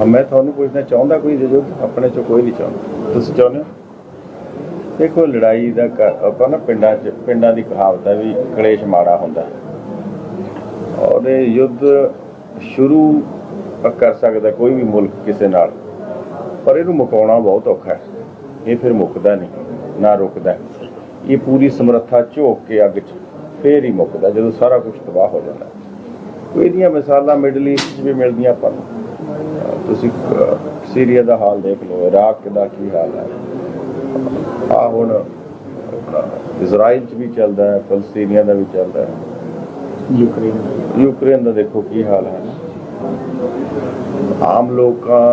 ਹਾਂ, ਮੈਂ ਤੁਹਾਨੂੰ ਪੁੱਛਣਾ ਚਾਹੁੰਦਾ ਕੋਈ ਜਦੋਂ ਆਪਣੇ ਚੋਂ ਕੋਈ ਨਹੀਂ ਚਾਹੁੰਦਾ। ਤੁਸੀਂ ਚਾਹੁੰਦੇ ਹੋ? ਦੇਖੋ, ਲੜਾਈ ਦਾ ਕ- ਆਪਾਂ ਨਾ ਪਿੰਡਾਂ 'ਚ, ਪਿੰਡਾਂ ਦੀ ਕਹਾਵਤ ਹੈ ਵੀ ਕਲੇਸ਼ ਮਾੜਾ ਹੁੰਦਾ। ਔਰ ਇਹ ਯੁੱਧ ਸ਼ੁਰੂ ਕਰ ਸਕਦਾ ਕੋਈ ਵੀ ਮੁਲਕ ਕਿਸੇ ਨਾਲ। ਪਰ ਇਹਨੂੰ ਮੁਕਾਉਣਾ ਬਹੁਤ ਔਖਾ ਹੈ। ਇਹ ਫਿਰ ਮੁੱਕਦਾ ਨਹੀਂ, ਨਾ ਰੁਕਦਾ ਇਹ ਪੂਰੀ ਸਮਰੱਥਾ ਝੋਕ ਕੇ ਅੱਗ 'ਚ ਫੇਰ ਹੀ ਮੁੱਕਦਾ, ਜਦੋਂ ਸਾਰਾ ਕੁਝ ਤਬਾਹ ਹੋ ਜਾਂਦਾ। ਇਹਦੀਆਂ ਮਿਸਾਲਾਂ ਮਿਡਲ ਈਸਟ 'ਚ ਵੀ ਮਿਲਦੀਆਂ ਆਪਾਂ ਨੂੰ। ਤੁਸੀਂ ਸੀਰੀਆ ਦਾ ਹਾਲ ਦੇਖ ਲਓ ਇਰਾਕ ਦਾ ਕੀ ਹਾਲ ਹੈ। ਆ ਹੁਣ ਇਜ਼ਰਾਈਲ 'ਚ ਵੀ ਚੱਲਦਾ ਹੈ ਫਲਸਤੀਨੀਆਂ ਦਾ ਵੀ ਚੱਲਦਾ ਹੈ। ਯੂਕਰੇਨ ਯੂਕਰੇਨ ਦਾ ਦੇਖੋ ਕੀ ਹਾਲ ਹੈ। ਆਮ ਲੋਕਾਂ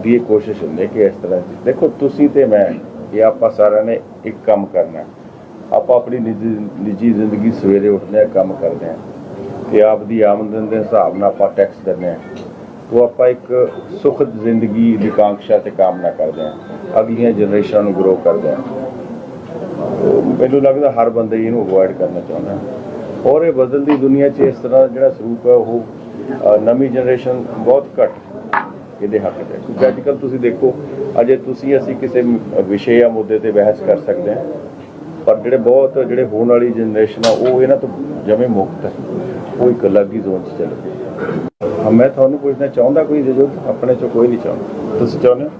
ਦੀ ਕੋਸ਼ਿਸ਼ ਹੁੰਦੀ ਹੈ ਕਿ ਇਸ ਤਰ੍ਹਾਂ ਦੇਖੋ ਤੁਸੀਂ ਤੇ ਮੈਂ ਇਹ ਆਪਾਂ ਸਾਰਿਆਂ ਨੇ ਇੱਕ ਕੰਮ ਕਰਨਾ। ਆਪਾਂ ਆਪਣੀ ਨਿੱਜੀ ਨਿੱਜੀ ਜ਼ਿੰਦਗੀ ਸਵੇਰੇ ਉੱਠਦੇ ਆ ਕੰਮ ਕਰਦੇ ਆ ਤੇ ਆਪ ਦੀ ਆਮਦਨ ਦੇ ਹਿਸਾਬ ਨਾਲ ਆਪਾਂ ਟੈਕਸ ਦਿੰਦੇ ਆ ਉਹ ਆਪਾਂ ਇੱਕ ਸੁਖਦ ਜ਼ਿੰਦਗੀ ਦੀ ਕਾਂਖਸ਼ਾ ਤੇ ਕਾਮਨਾ ਕਰਦੇ ਹਾਂ। ਅਗਲੀਆਂ ਜਨਰੇਸ਼ਨਾਂ ਨੂੰ ਗਰੋ ਕਰਦੇ ਹਾਂ। ਮੈਨੂੰ ਲੱਗਦਾ ਹਰ ਬੰਦੇ ਇਹਨੂੰ ਅਵੋਇਡ ਕਰਨਾ ਚਾਹੁੰਦਾ ਔਰ ਇਹ ਬਦਲਦੀ ਦੁਨੀਆ 'ਚ ਇਸ ਤਰ੍ਹਾਂ ਜਿਹੜਾ ਸਰੂਪ ਹੈ, ਉਹ ਨਵੀਂ ਜਨਰੇਸ਼ਨ ਬਹੁਤ ਘੱਟ ਇਹਦੇ ਹੱਕ 'ਚ ਕਿਉਂਕਿ ਅੱਜ ਕੱਲ੍ਹ ਤੁਸੀਂ ਦੇਖੋ, ਅਜੇ ਤੁਸੀਂ ਅਸੀਂ ਕਿਸੇ ਵਿਸ਼ੇ ਜਾਂ ਮੁੱਦੇ ਤੇ ਬਹਿਸ ਕਰ ਸਕਦੇ ਹਾਂ। ਪਰ ਜਿਹੜੇ ਬਹੁਤ ਜਿਹੜੇ ਹੋਣ ਵਾਲੀ ਜਨਰੇਸ਼ਨ ਆ, ਉਹ ਇਹਨਾਂ ਤੋਂ ਜਮੇ ਮੁਕਤ ਹੈ ਉਹ ਇੱਕ ਅਲੱਗ ਹੀ ਜ਼ੋਨ 'ਚ ਚੱਲ ਗਈ ਮੈਂ ਤੁਹਾਨੂੰ ਪੁੱਛਣਾ ਚਾਹੁੰਦਾ ਕੋਈ ਜਦੋਂ ਆਪਣੇ ਚੋਂ ਕੋਈ ਨਹੀਂ ਚਾਹੁੰਦਾ। ਤੁਸੀਂ ਚਾਹੁੰਦੇ ਹੋ?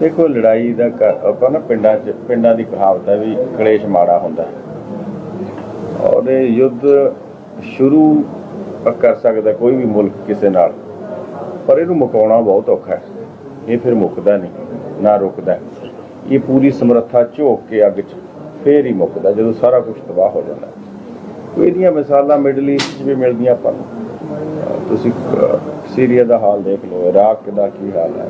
ਦੇਖੋ, ਲੜਾਈ ਦਾ ਆਪਾਂ ਨਾ ਪਿੰਡਾਂ 'ਚ, ਪਿੰਡਾਂ ਦੀ ਕਹਾਵਤ ਹੈ ਵੀ ਕਲੇਸ਼ ਮਾੜਾ ਹੁੰਦਾ। ਔਰ ਇਹ ਯੁੱਧ ਸ਼ੁਰੂ ਕਰ ਸਕਦਾ ਕੋਈ ਵੀ ਮੁਲਕ ਕਿਸੇ ਨਾਲ। ਪਰ ਇਹਨੂੰ ਮੁਕਾਉਣਾ ਬਹੁਤ ਔਖਾ ਹੈ। ਇਹ ਫਿਰ ਮੁੱਕਦਾ ਨਹੀਂ, ਨਾ ਰੁਕਦਾ। ਇਹ ਪੂਰੀ ਸਮਰੱਥਾ ਝੋਕ ਕੇ ਅੱਗ 'ਚ ਫੇਰ ਹੀ ਮੁੱਕਦਾ ਜਦੋਂ ਸਾਰਾ ਕੁਝ ਤਬਾਹ ਹੋ ਜਾਂਦਾ। ਇਹਦੀਆਂ ਮਿਸਾਲਾਂ ਮਿਡਲ ਈਸਟ 'ਚ ਵੀ ਮਿਲਦੀਆਂ ਆਪਾਂ ਨੂੰ। ਤੁਸੀਂ ਸੀਰੀਆ ਦਾ ਹਾਲ ਦੇਖ ਲਓ ਇਰਾਕ ਦਾ ਕੀ ਹਾਲ ਹੈ।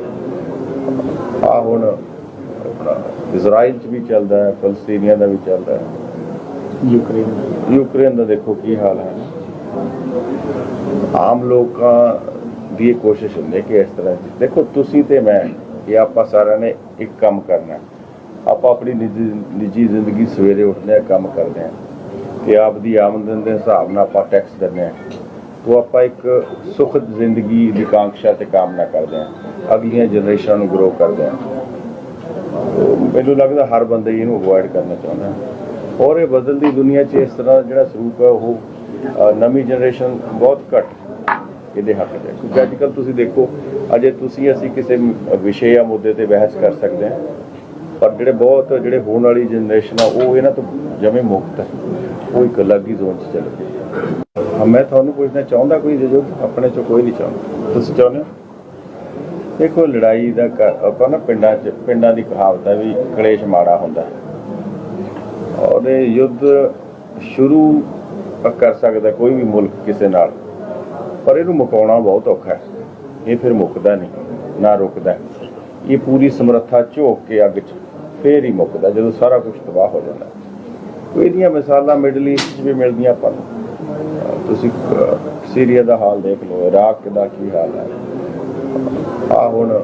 ਆ ਹੁਣ ਆਪਣਾ ਇਜ਼ਰਾਈਲ 'ਚ ਵੀ ਚੱਲਦਾ ਹੈ ਫਲਸਤੀਨੀਆਂ ਦਾ ਵੀ ਚੱਲਦਾ ਹੈ। ਯੂਕਰੇਨ ਯੂਕਰੇਨ ਦਾ ਦੇਖੋ ਕੀ ਹਾਲ ਹੈ। ਆਮ ਲੋਕਾਂ ਦੀ ਇਹ ਕੋਸ਼ਿਸ਼ ਹੁੰਦੀ ਹੈ ਕਿ ਇਸ ਤਰ੍ਹਾਂ ਦੇਖੋ ਤੁਸੀਂ ਤੇ ਮੈਂ ਇਹ ਆਪਾਂ ਸਾਰਿਆਂ ਨੇ ਇੱਕ ਕੰਮ ਕਰਨਾ ਹੈ। ਆਪਾਂ ਆਪਣੀ ਨਿੱਜੀ ਨਿੱਜੀ ਜ਼ਿੰਦਗੀ ਸਵੇਰੇ ਉੱਠਦੇ ਆ ਕੰਮ ਕਰਦੇ ਆ ਤੇ ਆਪ ਦੀ ਆਮਦਨ ਦੇ ਹਿਸਾਬ ਨਾਲ ਆਪਾਂ ਟੈਕਸ ਦਿੰਦੇ ਆ ਤੋਂ ਆਪਾਂ ਇੱਕ ਸੁਖਦ ਜ਼ਿੰਦਗੀ ਦੀ ਕਾਂਖਸ਼ਾ ਤੇ ਕਾਮਨਾ ਕਰਦੇ ਆ ਅਗਲੀਆਂ ਜਨਰੇਸ਼ਨਾਂ ਨੂੰ ਗਰੋ ਕਰਦੇ ਆ ਮੈਨੂੰ ਲੱਗਦਾ ਹਰ ਬੰਦੇ ਹੀ ਇਹਨੂੰ ਅਵੋਇਡ ਕਰਨਾ ਚਾਹੁੰਦਾ ਔਰ ਇਹ ਬਦਲਦੀ ਦੁਨੀਆ 'ਚ ਇਸ ਤਰ੍ਹਾਂ ਦਾ ਜਿਹੜਾ ਸਰੂਪ ਹੈ, ਉਹ ਨਵੀਂ ਜਨਰੇਸ਼ਨ ਬਹੁਤ ਘੱਟ ਇਹਦੇ ਹੱਕ 'ਚ ਕਿਉਂਕਿ ਅੱਜ ਕੱਲ੍ਹ ਤੁਸੀਂ ਦੇਖੋ, ਅਜੇ ਤੁਸੀਂ ਅਸੀਂ ਕਿਸੇ ਵਿਸ਼ੇ ਜਾਂ ਮੁੱਦੇ ਤੇ ਬਹਿਸ ਕਰ ਸਕਦੇ ਹਾਂ। ਪਰ ਜਿਹੜੇ ਬਹੁਤ ਜਿਹੜੇ ਹੋਣ ਵਾਲੀ ਜਨਰੇਸ਼ਨ ਆ, ਉਹ ਇਹਨਾਂ ਤੋਂ ਜਮੇ ਮੁਕਤ ਹੈ। ਉਹ ਇੱਕ ਅਲੱਗ ਹੀ ਜ਼ੋਨ 'ਚ ਚੱਲ ਗਈ ਮੈਂ ਤੁਹਾਨੂੰ ਪੁੱਛਣਾ ਚਾਹੁੰਦਾ ਕੋਈ ਜਦੋਂ ਆਪਣੇ ਚੋਂ ਕੋਈ ਨਹੀਂ ਚਾਹੁੰਦਾ। ਤੁਸੀਂ ਚਾਹੁੰਦੇ ਹੋ? ਦੇਖੋ, ਲੜਾਈ ਦਾ ਆਪਾਂ ਨਾ ਪਿੰਡਾਂ 'ਚ, ਪਿੰਡਾਂ ਦੀ ਕਹਾਵਤ ਹੈ ਵੀ ਕਲੇਸ਼ ਮਾੜਾ ਹੁੰਦਾ ਔਰ ਇਹ ਯੁੱਧ ਸ਼ੁਰੂ ਕਰ ਸਕਦਾ ਕੋਈ ਵੀ ਮੁਲਕ ਕਿਸੇ ਨਾਲ। ਪਰ ਇਹਨੂੰ ਮੁਕਾਉਣਾ ਬਹੁਤ ਔਖਾ ਹੈ। ਇਹ ਫਿਰ ਮੁੱਕਦਾ ਨਹੀਂ, ਨਾ ਰੁਕਦਾ। ਇਹ ਪੂਰੀ ਸਮਰੱਥਾ ਝੋਕ ਕੇ ਅੱਗ 'ਚ ਫੇਰ ਹੀ ਮੁੱਕਦਾ ਜਦੋਂ ਸਾਰਾ ਕੁਝ ਤਬਾਹ ਹੋ ਜਾਂਦਾ। ਇਹਦੀਆਂ ਮਿਸਾਲਾਂ ਮਿਡਲ ਈਸਟ 'ਚ ਵੀ ਮਿਲਦੀਆਂ ਅਹ ਤੁਸੀਂ ਸੀਰੀਆ ਦਾ ਹਾਲ ਦੇਖ ਲਓ ਇਰਾਕ ਦਾ ਕੀ ਹਾਲ ਹੈ। ਆ ਹੁਣ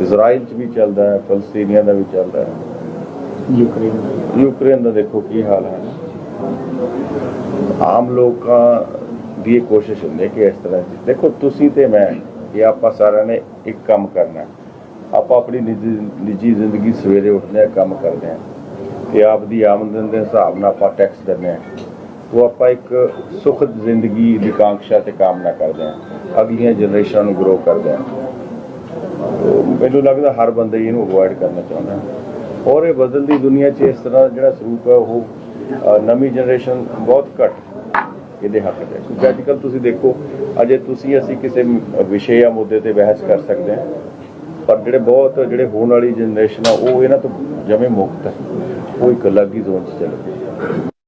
ਇਜ਼ਰਾਈਲ 'ਚ ਵੀ ਚੱਲਦਾ ਹੈ ਫਲਸਤੀਨੀਆਂ ਦਾ ਵੀ ਚੱਲਦਾ ਹੈ। ਯੂਕਰੇਨ ਯੂਕਰੇਨ ਦਾ ਦੇਖੋ ਕੀ ਹਾਲ ਹੈ। ਆਮ ਲੋਕਾਂ ਦੀ ਇਹ ਕੋਸ਼ਿਸ਼ ਹੁੰਦੀ ਹੈ ਕਿ ਇਸ ਤਰ੍ਹਾਂ ਦੇਖੋ ਤੁਸੀਂ ਤੇ ਮੈਂ ਇਹ ਆਪਾਂ ਸਾਰਿਆਂ ਨੇ ਇੱਕ ਕੰਮ ਕਰਨਾ ਹੈ। ਆਪਾਂ ਆਪਣੀ ਨਿੱਜੀ ਨਿੱਜੀ ਜ਼ਿੰਦਗੀ ਸਵੇਰੇ ਉੱਠਦੇ ਆ ਕੰਮ ਕਰਦੇ ਆ ਤੇ ਆਪ ਦੀ ਆਮਦਨ ਦੇ ਹਿਸਾਬ ਨਾਲ ਆਪਾਂ ਟੈਕਸ ਦਿੰਦੇ ਆ ਉਹ ਆਪਾਂ ਇੱਕ ਸੁਖਦ ਜ਼ਿੰਦਗੀ ਦੀ ਕਾਂਖਸ਼ਾ ਤੇ ਕਾਮਨਾ ਕਰਦੇ ਆ ਅਗਲੀਆਂ ਜਨਰੇਸ਼ਨਾਂ ਨੂੰ ਗਰੋ ਕਰਦੇ ਆ ਮੈਨੂੰ ਲੱਗਦਾ ਹਰ ਬੰਦੇ ਇਹਨੂੰ ਅਵੋਇਡ ਕਰਨਾ ਚਾਹੁੰਦਾ ਔਰ ਇਹ ਬਦਲਦੀ ਦੁਨੀਆ 'ਚ ਇਸ ਤਰ੍ਹਾਂ ਜਿਹੜਾ ਸਰੂਪ ਹੈ, ਉਹ ਨਵੀਂ ਜਨਰੇਸ਼ਨ ਬਹੁਤ ਘੱਟ ਇਹਦੇ ਹੱਕ 'ਚ ਹੈ ਕਿਉਂਕਿ ਅੱਜ ਕੱਲ੍ਹ ਤੁਸੀਂ ਦੇਖੋ, ਅਜੇ ਤੁਸੀਂ ਅਸੀਂ ਕਿਸੇ ਵਿਸ਼ੇ ਜਾਂ ਮੁੱਦੇ ਤੇ ਬਹਿਸ ਕਰ ਸਕਦੇ ਹਾਂ। ਪਰ ਜਿਹੜੇ ਬਹੁਤ ਜਿਹੜੇ ਹੋਣ ਵਾਲੀ ਜਨਰੇਸ਼ਨ ਆ, ਉਹ ਇਹਨਾਂ ਤੋਂ ਜਮੇ ਮੁਕਤ ਹੈ। ਉਹ ਇੱਕ ਅਲੱਗ ਹੀ ਜ਼ੋਨ 'ਚ ਚੱਲ ਗਈ